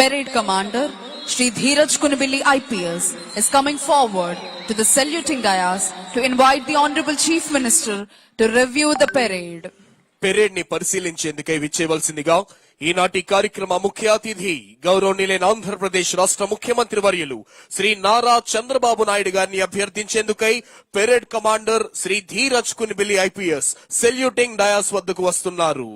Parade Commander Shri Dheeraj Kunibili IPS is coming forward to the saluting dais to invite the Honorable Chief Minister to review the parade. పెరేడ్ని పరిశీలించేందుకై విచ్చేవలసిందిగా ఈనాటి కార్యక్రమ ముఖ్య అతిథి గౌరవనీయులైన ఆంధ్రప్రదేశ్ రాష్ట్ర ముఖ్యమంత్రి వర్యులు శ్రీ నారా చంద్రబాబు నాయుడు గారిని అభ్యర్థించేందుకై parade commander Shri Dheeraj Kunibili IPS saluting dais వద్దకు వస్తున్నారు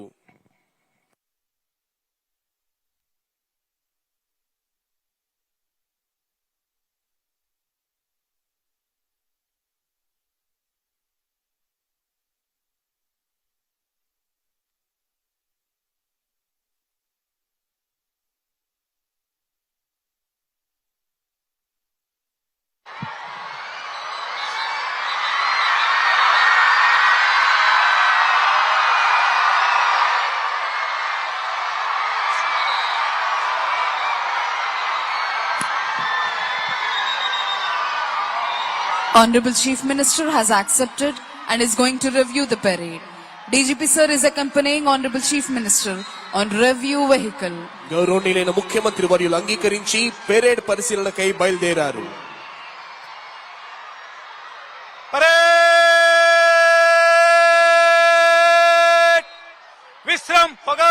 Honorable Chief Minister has accepted and is going to review the parade. DGP sir is accompanying Honorable Chief Minister on review vehicle. గౌరవనీయులైన ముఖ్యమంత్రి వర్యులు అంగీకరించి పెరేడ్ పరిశీలనకై బయలుదేరారు parade విశ్రం పగా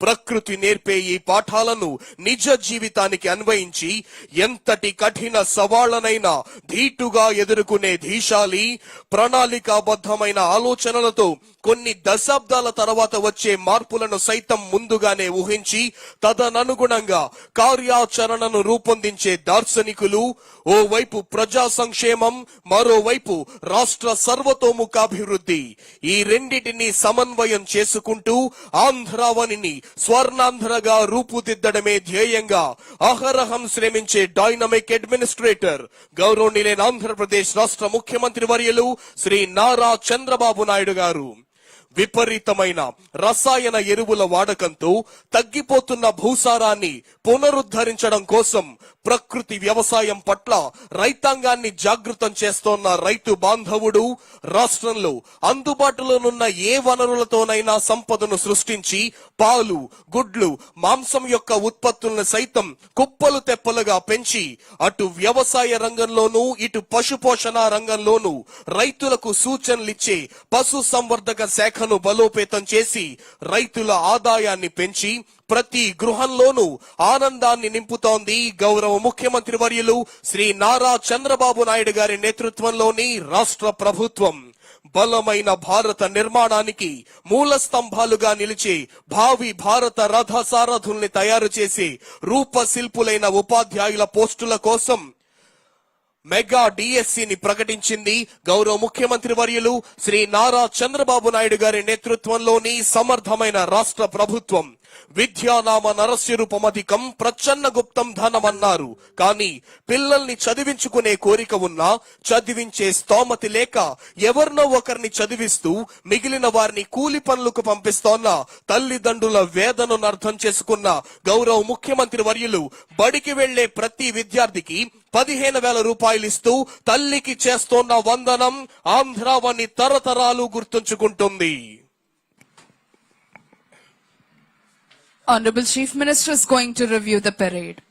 ప్రకృతి నేర్పే ఈ పాఠాలను నిజ జీవితానికి అన్వయించి ఎంతటి కఠిన సవాళ్ళనైనా ధీటుగా ఎదుర్కొనే ధీశాలి ప్రణాళికాబద్ధమైన ఆలోచనలతో కొన్ని దశాబ్దాల తర్వాత వచ్చే మార్పులను సైతం ముందుగానే ఊహించి తదననుగుణంగా కార్యాచరణను రూపొందించే దార్శనికులు ఓవైపు ప్రజా సంక్షేమం మరోవైపు రాష్ట్ర సర్వతోముఖాభివృద్ధి. ఈ రెండిటిని సమన్వయం చేసుకుంటూ ఆంధ్రావనిని స్వర్ణాంధ్రగా రూపుదిద్దడమే ధ్యేయంగా అహరహం శ్రమించే డైనమిక్ అడ్మినిస్ట్రేటర్ గౌరవనీయులైన ఆంధ్రప్రదేశ్ రాష్ట్ర ముఖ్యమంత్రి వర్యులు శ్రీ నారా చంద్రబాబు నాయుడు గారు. విపరీతమైన రసాయన ఎరువుల వాడకంతో తగ్గిపోతున్న భూసారాన్ని పునరుద్ధరించడం కోసం ప్రకృతి వ్యవసాయం పట్ల రైతాంగాన్ని జాగృతం చేస్తోన్న రైతు బాంధవుడు రాష్ట్రంలో అందుబాటులోనున్న ఏ వనరులతోనైనా సంపదను సృష్టించి పాలు గుడ్లు మాంసం యొక్క ఉత్పత్తులను సైతం కుప్పలు తెప్పలుగా పెంచి అటు వ్యవసాయ రంగంలోనూ ఇటు పశుపోషణ రంగంలోనూ రైతులకు సూచనలిచ్చే పశు సంవర్ధక శాఖను బలోపేతం చేసి రైతుల ఆదాయాన్ని పెంచి ప్రతి గృహంలోనూ ఆనందాన్ని నింపుతోంది గౌరవ ముఖ్యమంత్రి వర్యులు శ్రీ నారా చంద్రబాబు నాయుడు గారి నేతృత్వంలోని రాష్ట్ర ప్రభుత్వం. బలమైన భారత నిర్మాణానికి మూల స్తంభాలుగా నిలిచే భావి భారత రథ సారథుల్ని తయారు చేసే రూపశిల్పులైన ఉపాధ్యాయుల పోస్టుల కోసం మెగా డిఎస్సిని ప్రకటించింది గౌరవ ముఖ్యమంత్రి వర్యులు శ్రీ నారా చంద్రబాబు నాయుడు గారి నేతృత్వంలోని సమర్థమైన రాష్ట్ర ప్రభుత్వం. విద్యానామ నరస్యరూపమధికం ప్రచన్న గుప్తం ధనమన్నారు. కానీ పిల్లల్ని చదివించుకునే కోరిక ఉన్నా చదివించే స్తోమతి లేక ఎవరినో ఒకరిని చదివిస్తూ మిగిలిన వారిని కూలి పనులకు పంపిస్తోన్న తల్లిదండ్రుల వేదనను అర్థం చేసుకున్న గౌరవ ముఖ్యమంత్రి వర్యులు బడికి వెళ్ళే ప్రతి విద్యార్థికి పదిహేను వేల రూపాయలు ఇస్తూ తల్లికి చేస్తోన్న వందనం ఆంధ్రావని తరతరాలు గుర్తుంచుకుంటుంది. Honorable Chief Minister is going to review the parade.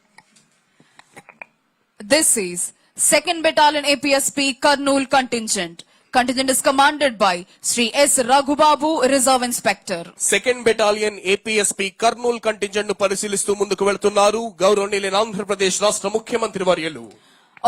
This is 2nd Battalion APSP Karnool contingent Contingent is commanded by Sri S. Raghubabu, Reserve Inspector. Second battalion APSP Kurnool contingent ను పరిశీలిస్తూ ముందుకు వెళ్తున్నారు గౌరవనీయులైన ఆంధ్రప్రదేశ్ రాష్ట్ర ముఖ్యమంత్రి వర్యులు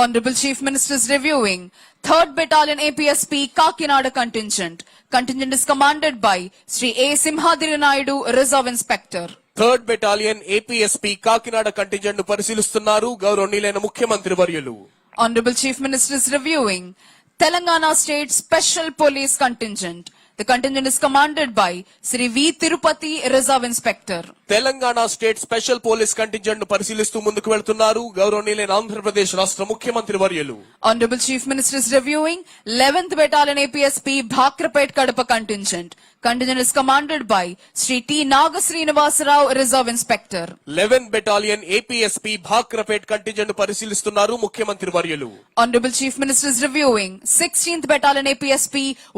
Honorable Chief Minister is reviewing 3rd Battalion APSP Kakinada contingent. Contingent is commanded by Sri A. Simhadiri Naidu, Reserve Inspector. Third battalion APSP Kakinada కంటింజెంట్ను పరిశీలిస్తున్నారు గౌరవనీయులైన ముఖ్యమంత్రి వర్యులు Honorable Chief Minister is reviewing Telangana State Special Police Contingent. The contingent is commanded by Sri V. Tirupati, Reserve Inspector. Telangana state special police కంటింజెంట్ను పరిశీలిస్తూ ముందుకు వెళ్తున్నారు గౌరవనీయులైన ఆంధ్రప్రదేశ్ రాష్ట్ర ముఖ్యమంత్రి వర్యులు Honorable Chief Minister is reviewing 11th Battalion APSP Bhakrapet Kadapa contingent. Contingent is commanded by Sri T. Nagasrinivasa Rao, Reserve Inspector. Eleven battalion APSP Bhakarapet contingent పరిశీలిస్తున్నారు ముఖ్యమంత్రి వర్యులు Honorable Chief Minister is reviewing 16th Battalion APSP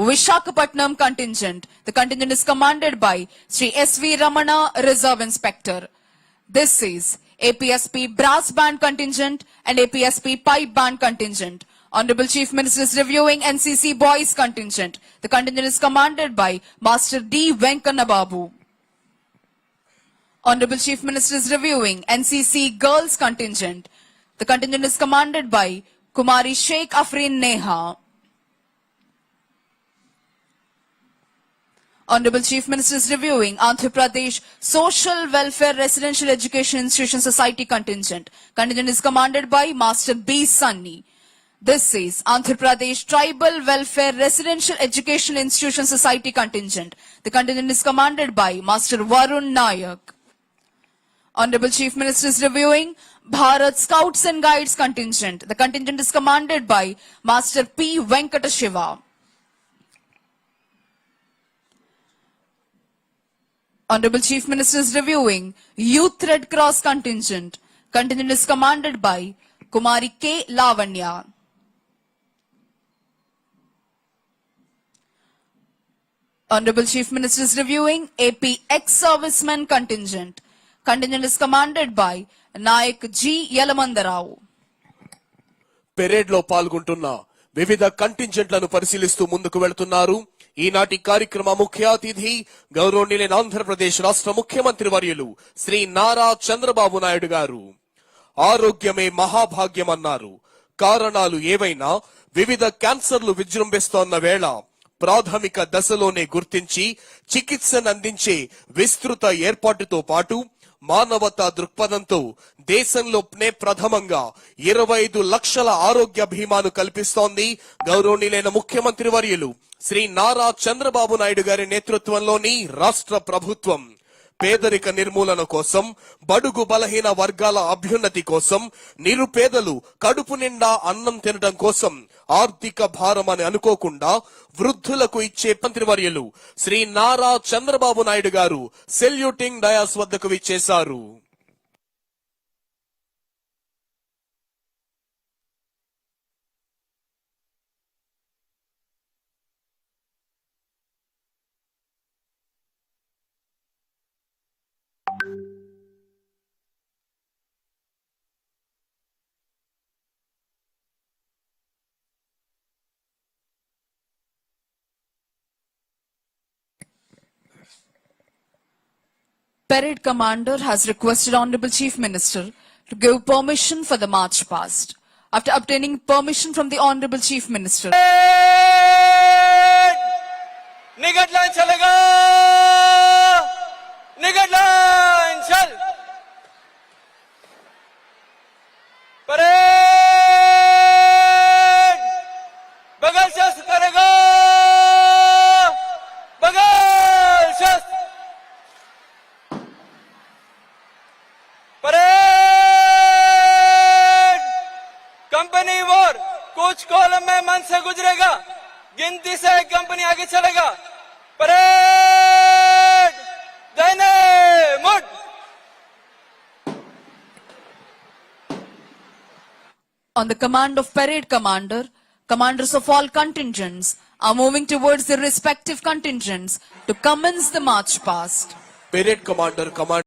Vishakhapatnam contingent. The contingent is commanded by Sri S.V. Ramana, Reserve Inspector. This is APSP Brass Band contingent and APSP Pipe Band contingent. Honorable Chief Minister is reviewing NCC Boys contingent. The contingent is commanded by Master D. Venkana Babu. Honorable Chief Minister is reviewing NCC Girls contingent. The contingent is commanded by Kumari Sheikh Afrin Neha. Honorable Chief Minister is reviewing Andhra Pradesh Social Welfare Residential Education Institution Society contingent. Contingent is commanded by Master B. Sunny. This is Andhra Pradesh Tribal Welfare Residential Education Institution Society contingent. The contingent is commanded by Master Varun Nayak. Honorable Chief Minister is reviewing Bharat Scouts and Guides contingent. The contingent is commanded by Master P. Venkata Shiva. Honorable Chief Minister is reviewing Youth Red Cross contingent. Contingent is commanded by Kumari K. Lavanya. Honorable Chief Minister is reviewing AP ex-servicemen contingent. Contingent is commanded by Nayak G. Yalamandarao. పెరేడ్లో పాల్గొంటున్న వివిధ కంటింజెంట్లను పరిశీలిస్తూ ముందుకు వెళుతున్నారు ఈనాటి కార్యక్రమ ముఖ్య అతిథి గౌరవనీయులైన ఆంధ్రప్రదేశ్ రాష్ట్ర ముఖ్యమంత్రి వర్యులు శ్రీ నారా చంద్రబాబు నాయుడు గారు ఆరోగ్యమే మహాభాగ్యం అన్నారు కారణాలు ఏవైనా వివిధ క్యాన్సర్లు విజృంభిస్తోన్న వేళ ప్రాథమిక దశలోనే గుర్తించి చికిత్సను అందించే విస్తృత ఏర్పాటుతో పాటు మానవతా దృక్పథంతో దేశంలోనే ప్రథమంగా ఇరవై ఐదు లక్షల ఆరోగ్య బీమాను కల్పిస్తోంది. గౌరవనీయులైన ముఖ్యమంత్రి వర్యులు శ్రీ నారా చంద్రబాబు నాయుడు గారి నేతృత్వంలోని రాష్ట్ర ప్రభుత్వం పేదరిక నిర్మూలన కోసం బడుగు బలహీన వర్గాల అభ్యున్నతి కోసం నిరుపేదలు కడుపు నిండా అన్నం తినడం కోసం ఆర్థిక భారం అని అనుకోకుండా వృద్ధులకు ఇచ్చే మంత్రివర్యులు శ్రీ నారా చంద్రబాబు నాయుడు గారు సెల్యూటింగ్ డయాస్ వద్దకు విచ్చేశారు. Parade Commander has requested Honorable Chief Minister to give permission for the march past. After obtaining permission from the Honorable Chief Minister, निगट line चलेगा निगट on the command of parade commander, commanders of all contingents are moving towards their respective contingents to commence the march past. Parade commander, commander.